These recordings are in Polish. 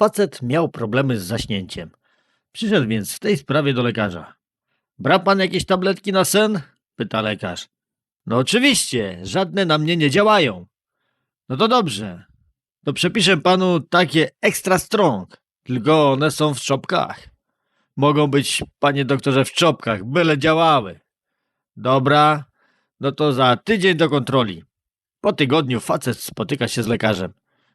Facet miał problemy z zaśnięciem. Przyszedł więc w tej sprawie do lekarza. Brał pan jakieś tabletki na sen? Pyta lekarz. No oczywiście, żadne na mnie nie działają. No to dobrze. To przepiszę panu takie extra strong, tylko one są w czopkach. Mogą być, panie doktorze, w czopkach, byle działały. Dobra, no to za tydzień do kontroli. Po tygodniu facet spotyka się z lekarzem.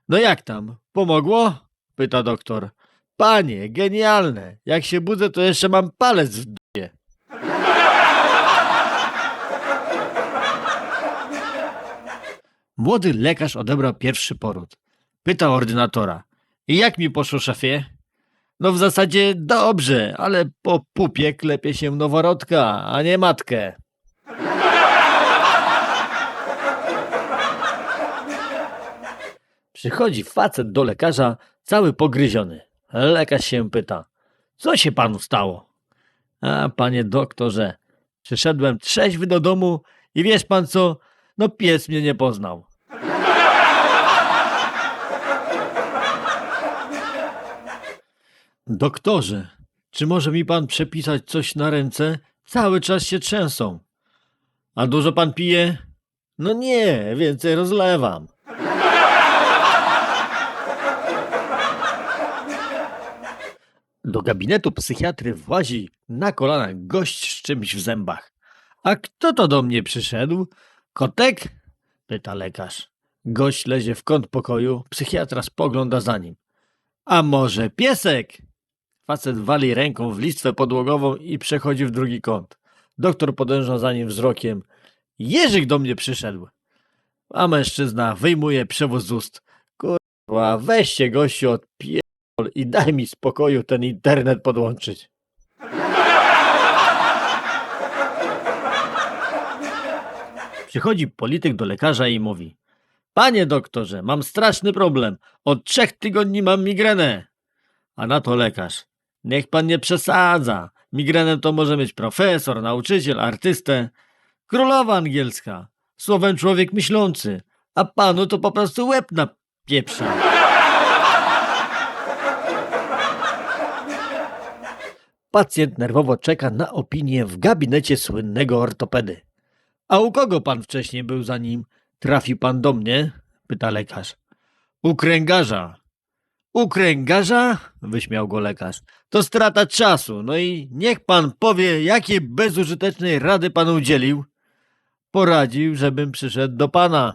No jak tam? Pomogło? Pyta doktor. Panie, genialne. Jak się budzę, to jeszcze mam palec w dupie. Młody lekarz odebrał pierwszy poród. Pyta ordynatora. I jak mi poszło, szefie? No w zasadzie dobrze, ale po pupie klepie się noworodka, a nie matkę. Przychodzi facet do lekarza, cały pogryziony. Lekarz się pyta, co się panu stało? A, panie doktorze, przyszedłem trzeźwy do domu i wiesz pan co? No pies mnie nie poznał. Doktorze, czy może mi pan przepisać coś na ręce? Cały czas się trzęsą. A dużo pan pije? No nie, więcej rozlewam. Do gabinetu psychiatry włazi na kolanach gość z czymś w zębach. A kto to do mnie przyszedł? Kotek? pyta lekarz. Gość lezie w kąt pokoju, psychiatra spogląda za nim. A może piesek? Facet wali ręką w listwę podłogową i przechodzi w drugi kąt. Doktor podąża za nim wzrokiem. Jerzyk do mnie przyszedł. A mężczyzna wyjmuje przewóz z ust. Kurwa, weźcie gościu od i daj mi spokoju ten internet podłączyć. Przychodzi polityk do lekarza i mówi: Panie doktorze, mam straszny problem. Od trzech tygodni mam migrenę. A na to lekarz: Niech pan nie przesadza. Migrenę to może mieć profesor, nauczyciel, artystę. Królowa angielska, słowem człowiek myślący, a panu to po prostu łeb na pieprza. Pacjent nerwowo czeka na opinię w gabinecie słynnego ortopedy. A u kogo pan wcześniej był zanim trafił pan do mnie? pyta lekarz. U kręgarza. U kręgarza? wyśmiał go lekarz. To strata czasu. No i niech pan powie, jakiej bezużytecznej rady pan udzielił. Poradził, żebym przyszedł do pana.